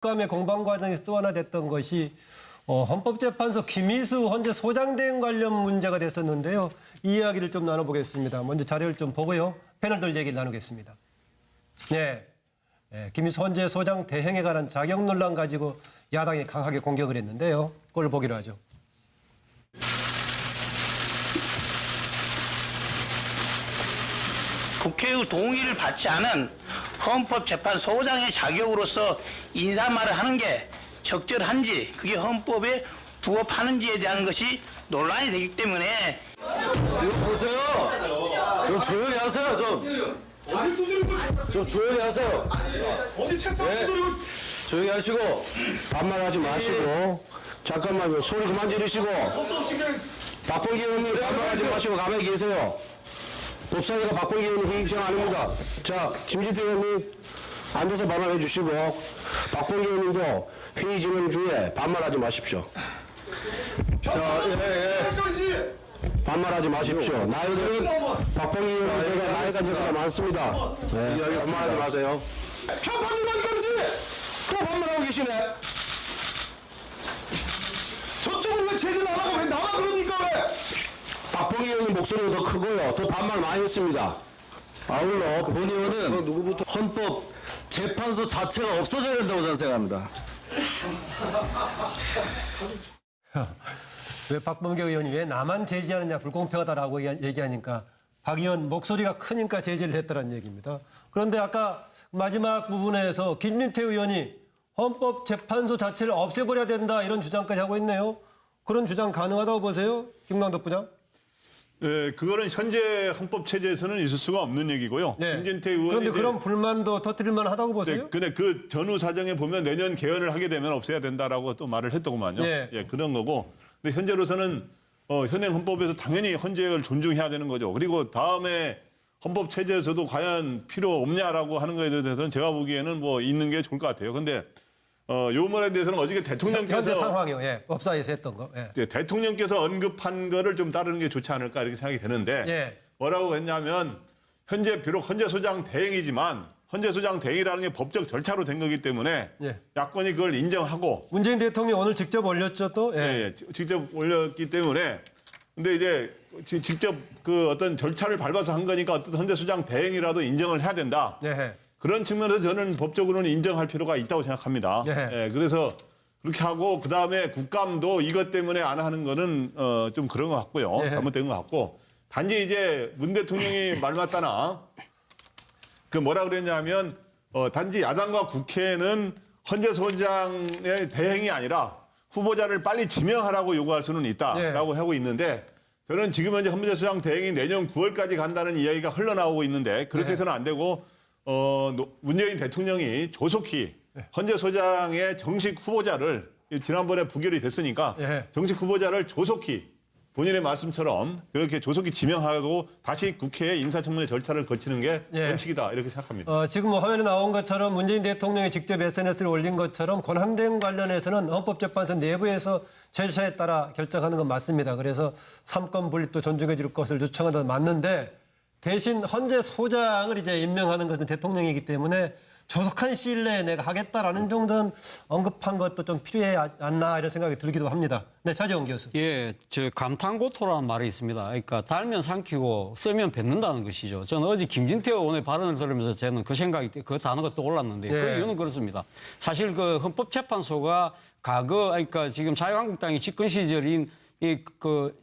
국감의 공방 과정에서 또 하나 됐던 것이 어, 헌법재판소 김희수 헌재 소장 대행 관련 문제가 됐었는데요. 이 이야기를 좀 나눠보겠습니다. 먼저 자료를 좀 보고요. 패널들 얘기를 나누겠습니다. 네. 네, 김희수 헌재 소장 대행에 관한 자격 논란 가지고 야당이 강하게 공격을 했는데요. 그걸 보기로 하죠. 국회의 동의를 받지 않은 헌법재판소장의 자격으로서 인사말을 하는 게 적절한지 그게 헌법에 부합하는지에 대한 것이 논란이 되기 때문에 보세요. 좀 조용히 하세요. 좀. 좀 조용히 하세요. 어디 책상 네. 두드리고 조용히 하시고 반말하지 마시고 잠깐만요. 소리 그만 지르시고 박봉기 의원님 반말하지 마시고 가만히 계세요. 법사위가 박봉기 의원님 회의 시간 아닙니다. 자, 김진태 의원님 앉아서 반말해 주시고 박봉기 의원님도 회의 진행 중에 반말하지 마십시오. 자, 예, 예. 반말하지 마십시오. 나이들은 박봉기 의원님 제가 나이가 제가 많습니다. 네, 반말하지 마세요. 편파질만 헷갈리지 또 반말하고 계시네. 박봉기 의원님 목소리가 더 크고요. 더 반말 많이 했습니다. 아울러 본 의원은 누구부터 헌법 재판소 자체가 없어져야 된다고 저는 생각합니다. 왜 박범계 의원이 왜 나만 제지하느냐 불공평하다라고 얘기- 얘기하니까 박 의원 목소리가 크니까 제지를 했다는 얘기입니다. 그런데 아까 마지막 부분에서 김민태 의원이 헌법재판소 자체를 없애버려야 된다 이런 주장까지 하고 있네요. 그런 주장 가능하다고 보세요? 김광덕 부장? 예, 그거는 현재 헌법 체제에서는 있을 수가 없는 얘기고요. 김진태 의원이 네. 그런데 이제- 그런 불만도 터뜨릴만 하다고 보세요? 네, 근데 그 전후 사정에 보면 내년 개헌을 하게 되면 없애야 된다라고 또 말을 했더구만요. 네. 예, 그런 거고. 근데 현재로서는 어, 현행 헌법에서 당연히 헌재를 존중해야 되는 거죠. 그리고 다음에 헌법 체제에서도 과연 필요 없냐라고 하는 거에 대해서는 제가 보기에는 뭐 있는 게 좋을 것 같아요. 근데 어, 요 말에 대해서는 어저께 대통령께서 현재 상황이요. 예. 법사위에서 했던 거. 예. 이제 대통령께서 언급한 거를 좀 따르는 게 좋지 않을까 이렇게 생각이 되는데 예. 뭐라고 했냐면 현재 비록 헌재 소장 대행이지만 헌재 소장 대행이라는 게 법적 절차로 된 거기 때문에 예. 야권이 그걸 인정하고 문재인 대통령이 오늘 직접 올렸죠 또? 예. 예, 예, 지- 직접 올렸기 때문에 근데 이제 지- 직접 그 어떤 절차를 밟아서 한 거니까 어떤 헌재 소장 대행이라도 인정을 해야 된다. 예. 그런 측면에서 저는 법적으로는 인정할 필요가 있다고 생각합니다. 예. 예, 그래서 그렇게 하고 그 다음에 국감도 이것 때문에 안 하는 거는 어, 좀 그런 것 같고요. 예. 잘못된 것 같고 단지 이제 문 대통령이 말 맞다나 그 뭐라 그랬냐면 어, 단지 야당과 국회는 헌재 소장의 대행이 아니라 후보자를 빨리 지명하라고 요구할 수는 있다라고 하고 있는데 저는 지금 현재 헌재 소장 대행이 내년 9월까지 간다는 이야기가 흘러나오고 있는데 그렇게 해서는 안 되고 어, 노- 문재인 대통령이 조속히 헌재 소장의 정식 후보자를 지난번에 부결이 됐으니까 예. 정식 후보자를 조속히 본인의 말씀처럼 그렇게 조속히 지명하고 다시 국회에 인사청문회 절차를 거치는 게 예. 원칙이다 이렇게 생각합니다. 어, 지금 뭐 화면에 나온 것처럼 문재인 대통령이 직접 SNS를 올린 것처럼 권한대행 관련해서는 헌법재판소 내부에서 절차에 따라 결정하는 건 맞습니다. 그래서 삼권 분립도 존중해 줄 것을 건 맞는데 대신 헌재 소장을 이제 임명하는 것은 대통령이기 때문에 조속한 시일 내에 내가 하겠다라는 정도는 언급한 것도 좀 필요해 않나 이런 생각이 들기도 합니다. 네, 차재원 교수. 예, 저 감탄고토라는 말이 있습니다. 그러니까 달면 삼키고 쓰면 뱉는다는 것이죠. 저는 어제 김진태 의원의 발언을 들으면서 저는 그 생각이 그 단어가 떠올랐는데 예. 그 이유는 그렇습니다. 사실 그 헌법재판소가 과거 그러니까 지금 자유한국당이 집권 시절인 이그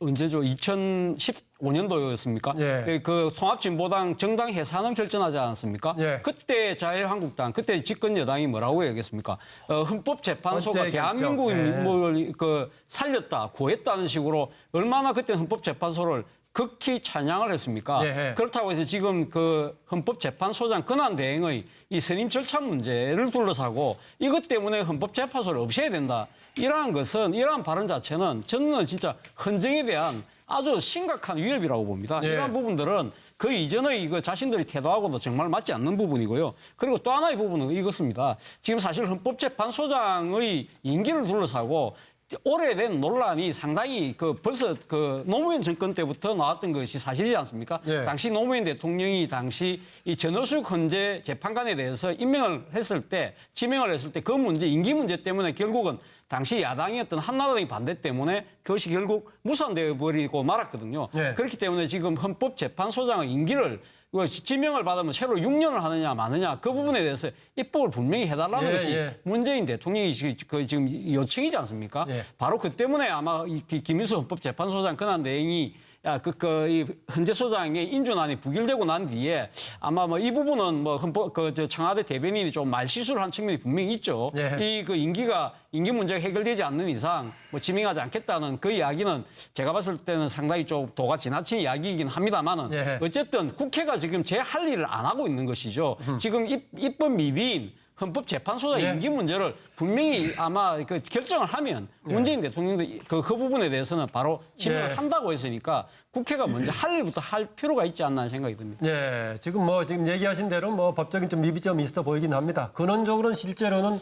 언제죠? 2015년도였습니까? 예. 그 통합진보당 정당 해산을 결정하지 않았습니까? 예. 그때 자유한국당 그때 집권 여당이 뭐라고 얘기했습니까? 어, 헌법재판소가. 대한민국의 예. 뭐그 살렸다, 구했다는 식으로 얼마나 그때 헌법재판소를 극히 찬양을 했습니까? 예. 그렇다고 해서 지금 그 헌법재판소장 권한 대행의 이 선임 절차 문제를 둘러싸고 이것 때문에 헌법재판소를 없애야 된다. 이러한 것은 이러한 발언 자체는 저는 진짜 헌정에 대한 아주 심각한 위협이라고 봅니다. 예. 이러한 부분들은 그 이전의 그 자신들이 태도하고도 정말 맞지 않는 부분이고요. 그리고 또 하나의 부분은 이것입니다. 지금 사실 헌법재판소장의 임기를 둘러싸고 오래된 논란이 상당히 그 벌써 그 노무현 정권 때부터 나왔던 것이 사실이지 않습니까? 예. 당시 노무현 대통령이 당시 이 전호숙 헌재 재판관에 대해서 임명을 했을 때 지명을 했을 때 그 문제 임기 문제 때문에 결국은 당시 야당이었던 한나라당이 반대 때문에 그것이 결국 무산되어 버리고 말았거든요. 예. 그렇기 때문에 지금 헌법재판소장의 임기를 그 지명을 받으면 새로 6년을 하느냐 마느냐 그 부분에 대해서 입법을 분명히 해달라는 예, 것이 예. 문재인 대통령이 지금 그 요청이지 않습니까? 예. 바로 그 때문에 아마 김인수 헌법재판소장 권한 대행이 야, 그, 그, 이, 헌재 소장의 인준안이 부결되고 난 뒤에 아마 뭐 이 부분은 뭐 헌법, 그, 저 청와대 대변인이 좀 말실수를 한 측면이 분명히 있죠. 예. 이그 임기가, 임기 문제가 해결되지 않는 이상 뭐 지명하지 않겠다는 그 이야기는 제가 봤을 때는 상당히 좀 도가 지나친 이야기이긴 합니다만은 예. 어쨌든 국회가 지금 제 할 일을 안 하고 있는 것이죠. 지금 입, 입법 미비인 헌법재판소장 예. 임기 문제를 분명히 아마 그 결정을 하면 문재인 대통령도 그, 그 부분에 대해서는 바로 지명을 예. 한다고 했으니까 국회가 먼저 할 일부터 할 필요가 있지 않나 생각이 듭니다. 예, 지금 뭐 지금 얘기하신 대로 뭐 법적인 좀 미비점이 있어 보이긴 합니다. 근원적으로는 실제로는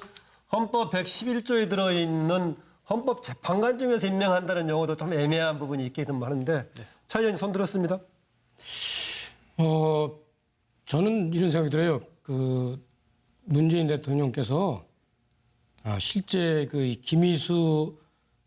헌법 111조에 들어있는 헌법 재판관 중에서 임명한다는 용어도 좀 애매한 부분이 있긴 좀 하는데 차 의원님 손 들었습니다. 어, 저는 이런 생각이 들어요. 그 문재인 대통령께서 아, 실제 그 김희수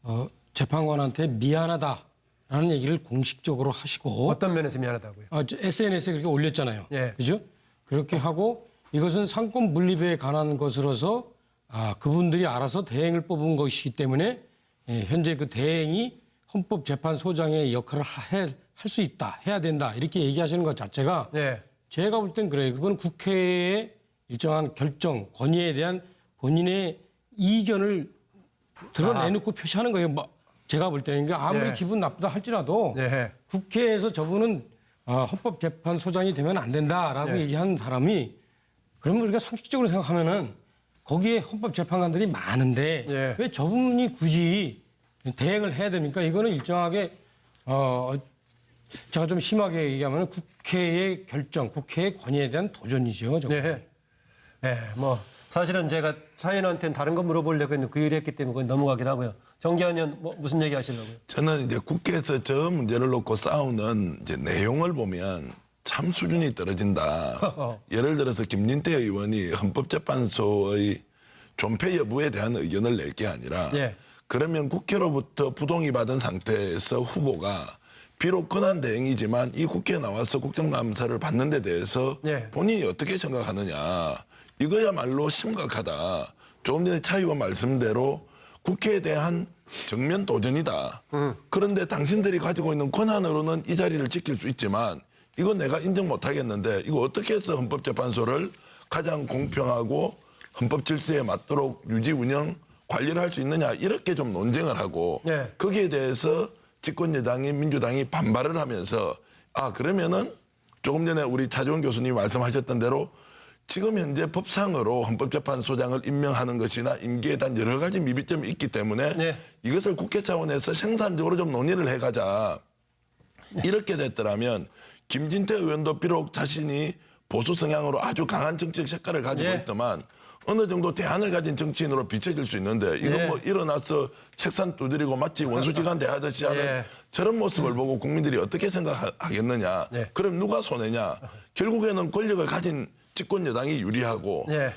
어, 재판관한테 미안하다라는 얘기를 공식적으로 하시고 어떤 면에서 미안하다고요? 아, 저 SNS에 그렇게 올렸잖아요. 예. 그죠? 그렇게 하고 이것은 상권 분립에 관한 것으로서 아, 그분들이 알아서 대행을 뽑은 것이기 때문에 예, 현재 그 대행이 헌법재판소장의 역할을 할 수 있다, 해야 된다 이렇게 얘기하시는 것 자체가 예. 제가 볼 땐 그래요. 그건 국회의 일정한 결정, 권위에 대한 본인의 이견을 드러내놓고 표시하는 거예요. 뭐 제가 볼 때는 그러니까 아무리 예. 기분 나쁘다 할지라도 예. 국회에서 저분은 어, 헌법재판소장이 되면 안 된다라고 예. 얘기하는 사람이 그러면 우리가 상식적으로 생각하면은 거기에 헌법재판관들이 많은데 예. 왜 저분이 굳이 대행을 해야 됩니까? 이거는 일정하게 어 제가 좀 심하게 얘기하면 국회의 결정, 국회의 권위에 대한 도전이죠. 저거. 예. 예, 뭐 사실은 제가 차인한테는 다른 거 물어보려고 했는데 그 일이 했기 때문에 그건 넘어가긴 하고요. 정기환 의원 뭐 무슨 얘기 하시려고요? 저는 이제 국회에서 저 문제를 놓고 싸우는 이제 내용을 보면 참 수준이 떨어진다. 예를 들어서 김진태 의원이 헌법재판소의 존폐 여부에 대한 의견을 낼 게 아니라 예. 그러면 국회로부터 부동의 받은 상태에서 후보가 비록 권한 대행이지만 이 국회에 나와서 국정감사를 받는 데 대해서 예. 본인이 어떻게 생각하느냐 이거야말로 심각하다. 조금 전에 차 의원 말씀대로 국회에 대한 정면 도전이다. 그런데 당신들이 가지고 있는 권한으로는 이 자리를 지킬 수 있지만 이건 내가 인정 못 하겠는데 이거 어떻게 해서 헌법재판소를 가장 공평하고 헌법 질서에 맞도록 유지 운영 관리를 할 수 있느냐 이렇게 좀 논쟁을 하고 네. 거기에 대해서 집권 여당인 민주당이 반발을 하면서 아 그러면은 조금 전에 우리 차지원 교수님이 말씀하셨던 대로 지금 현재 법상으로 헌법재판소장을 임명하는 것이나 임기에 대한 여러 가지 미비점이 있기 때문에 네. 이것을 국회 차원에서 생산적으로 좀 논의를 해가자. 이렇게 됐더라면 김진태 의원도 비록 자신이 보수 성향으로 아주 강한 정책 색깔을 가지고 예. 있더만 어느 정도 대안을 가진 정치인으로 비춰질 수 있는데 이건 예. 뭐 일어나서 책상 두드리고 마치 원수지간 대하듯이 하는 예. 저런 모습을 보고 국민들이 어떻게 생각하겠느냐. 예. 그럼 누가 손해냐. 결국에는 권력을 가진 집권 여당이 유리하고 예.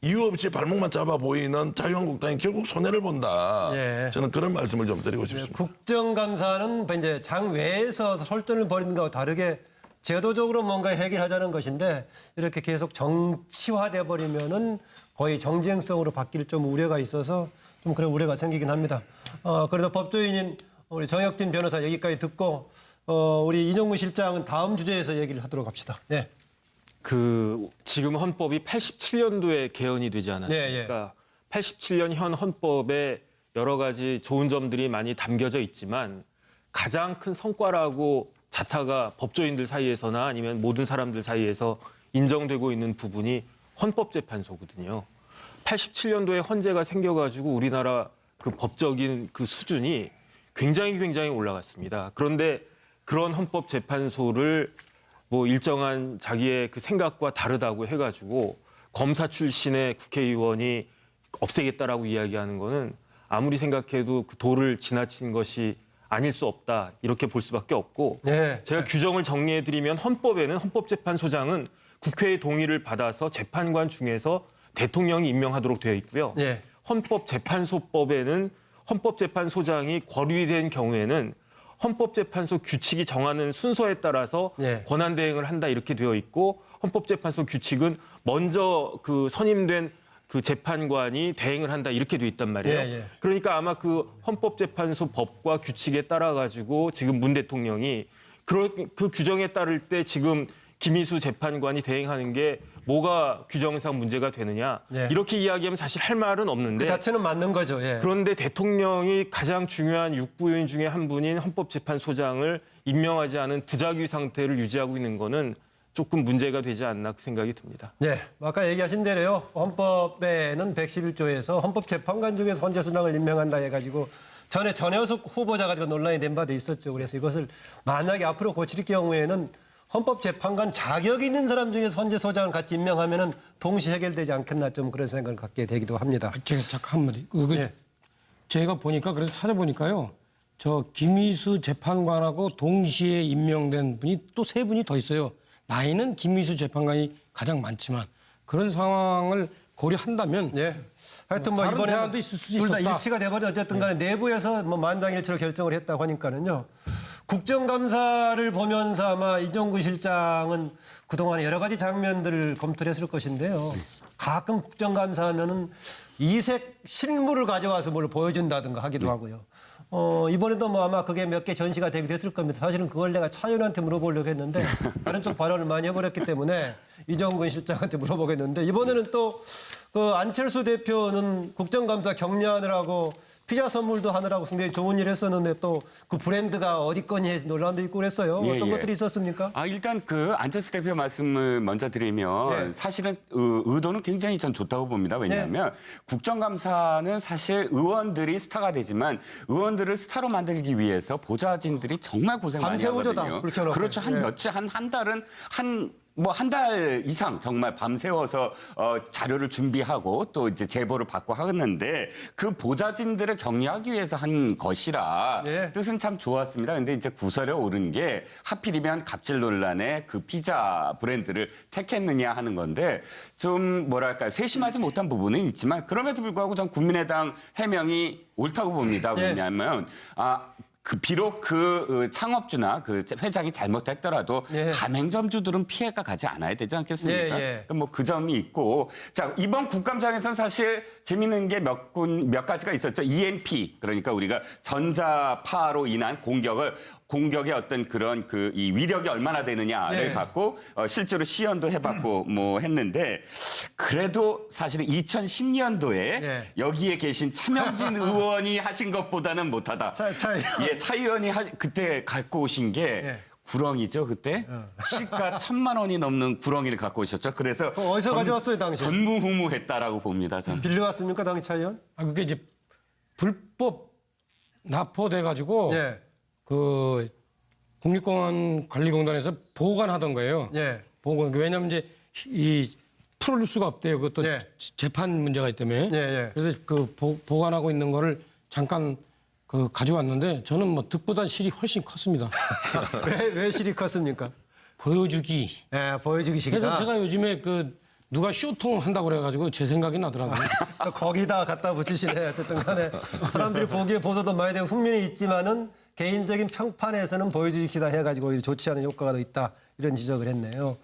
이유 없이 발목만 잡아 보이는 자유한국당이 결국 손해를 본다. 예. 저는 그런 말씀을 좀 드리고 싶습니다. 국정감사는 이제 장 외에서 설전을 벌이는 것과 다르게 제도적으로 뭔가 해결하자는 것인데 이렇게 계속 정치화돼 버리면은 거의 정쟁성으로 바뀔 좀 우려가 있어서 좀 그런 우려가 생기긴 합니다. 어, 그래도 법조인인 우리 정혁진 변호사 얘기까지 듣고 어, 우리 이종무 실장은 다음 주제에서 얘기를 하도록 합시다. 네. 그 지금 헌법이 87년도에 개헌이 되지 예, 예. 않았습니까? 87년 현 헌법에 여러 가지 좋은 점들이 많이 담겨져 있지만 가장 큰 성과라고 자타가 법조인들 사이에서나 아니면 모든 사람들 사이에서 인정되고 있는 부분이 헌법재판소거든요. 87년도에 헌재가 생겨가지고 우리나라 그 법적인 그 수준이 굉장히 굉장히 올라갔습니다. 그런데 그런 헌법재판소를 뭐 일정한 자기의 그 생각과 다르다고 해가지고 검사 출신의 국회의원이 없애겠다라고 이야기하는 거는 아무리 생각해도 그 도를 지나친 것이 아닐 수 없다 이렇게 볼 수밖에 없고 네. 제가 규정을 정리해드리면 헌법에는 헌법재판소장은 국회의 동의를 받아서 재판관 중에서 대통령이 임명하도록 되어 있고요. 네. 헌법재판소법에는 헌법재판소장이 권위된 경우에는 헌법재판소 규칙이 정하는 순서에 따라서 네. 권한 대행을 한다 이렇게 되어 있고 헌법재판소 규칙은 먼저 그 선임된 그 재판관이 대행을 한다 이렇게 되어 있단 말이에요. 예, 예. 그러니까 아마 그 헌법재판소 법과 규칙에 따라 가지고 지금 문 대통령이 그, 그 규정에 따를 때 지금 김희수 재판관이 대행하는 게 뭐가 규정상 문제가 되느냐 예. 이렇게 이야기하면 사실 할 말은 없는데 그 자체는 맞는 거죠. 예. 그런데 대통령이 가장 중요한 육부요인 중에 한 분인 헌법재판소장을 임명하지 않은 부작위 상태를 유지하고 있는 거는 조금 문제가 되지 않나 그 생각이 듭니다. 네, 아까 얘기하신 대로요. 헌법에는 111조에서 헌법재판관 중에서 헌재소장을 임명한다 해가지고 전에 전혜숙 후보자 가지고 논란이 된 바도 있었죠. 그래서 이것을 만약에 앞으로 고칠 경우에는 헌법재판관 자격 있는 사람 중에서 헌재소장을 같이 임명하면은 동시 해결되지 않겠나 좀 그런 생각을 갖게 되기도 합니다. 제가 잠깐 한마디. 그거 예. 제가 보니까 그래서 찾아보니까요. 저 김희수 재판관하고 동시에 임명된 분이 또 세 분이 더 있어요. 나이는 김희수 재판관이 가장 많지만 그런 상황을 고려한다면 예. 하여튼 뭐 다른 이번에는 대안도 있을 수 둘 다 있었다. 일치가 돼버려 어쨌든 간에 내부에서 뭐 만장일치로 결정을 했다고 하니까는요. 국정감사를 보면서 아마 이종구 실장은 그동안 여러 가지 장면들을 검토를 했을 것인데요. 가끔 국정감사하면은 이색 실물을 가져와서 뭘 보여준다든가 하기도 하고요. 어, 이번에도 뭐 아마 그게 몇 개 전시가 되기도 했을 겁니다. 사실은 그걸 내가 차 의원한테 물어보려고 했는데 다른 쪽 발언을 많이 해버렸기 때문에 이정근 실장한테 물어보겠는데 이번에는 또 그 안철수 대표는 국정감사 격려하느라고 피자 선물도 하느라고 굉장히 좋은 일 했었는데 또 그 브랜드가 어디 거니 논란도 있고 그랬어요. 예, 어떤 예. 것들이 있었습니까? 아 일단 그 안철수 대표 말씀을 먼저 드리면 네. 사실은 의- 의도는 굉장히 전 좋다고 봅니다. 왜냐하면 국정감사는 사실 의원들이 스타가 되지만 의원들을 스타로 만들기 위해서 보좌진들이 정말 고생 많이. 하거든요. 그렇죠. 한 예. 며칠 한 한 달은 한 뭐 한 달 이상 정말 밤새워서 어, 자료를 준비하고 또 이제 제보를 받고 하는데 그 보좌진들을 격려하기 위해서 한 것이라 예. 뜻은 참 좋았습니다. 근데 이제 구설에 오른 게 하필이면 갑질 논란에 그 피자 브랜드를 택했느냐 하는 건데 좀 뭐랄까요 세심하지 못한 부분은 있지만 그럼에도 불구하고 전 국민의당 해명이 옳다고 봅니다. 예. 왜냐하면 아. 그 비록 그 어, 창업주나 그 회장이 잘못했더라도 예. 가맹점주들은 피해가 가지 않아야 되지 않겠습니까? 예, 예. 뭐그 점이 있고 자 이번 국감장에서는 사실 재밌는 게 몇 군 몇 가지가 있었죠. EMP 그러니까 우리가 전자파로 인한 공격을 공격의 어떤 그런 그 이 위력이 얼마나 되느냐를 네. 갖고 어, 실제로 시연도 해봤고 뭐 했는데 그래도 사실은 2010년도에 네. 여기에 계신 차명진 의원이 하신 것보다는 못하다. 차- 차 의원. 예, 차 의원이 하- 그때 갖고 오신 게 예. 구렁이죠 그때 시가 천만 원이 넘는 구렁이를 갖고 오셨죠. 그래서 그거 어디서 가져왔어요, 당시? 전무후무했다라고 봅니다. 저는. 빌려왔습니까, 당시 차 의원? 아, 그게 이제 불법 납포돼 가지고 예. 그 국립공원 관리공단에서 보관하던 거예요. 예. 보관. 왜냐면 이제 이 풀을 수가 없대요. 그것도 예. 재판 문제가 있기 때문에. 예, 예. 그래서 그 보, 보관하고 있는 거를 잠깐 그 가져왔는데 저는 뭐 득보다 실이 훨씬 컸습니다. 왜, 왜 실이 컸습니까? 보여주기. 예, 보여주기 식이다. 그래서 제가 요즘에 그 누가 쇼통 한다고 그래가지고 제 생각이 나더라고요. 또 거기다 갖다 붙이시네. 어쨌든 간에 사람들이 보기에 보소도 많이 되고 흥미는 있지만은 개인적인 평판에서는 보여주기다 해가지고 좋지 않은 효과가 더 있다. 이런 지적을 했네요.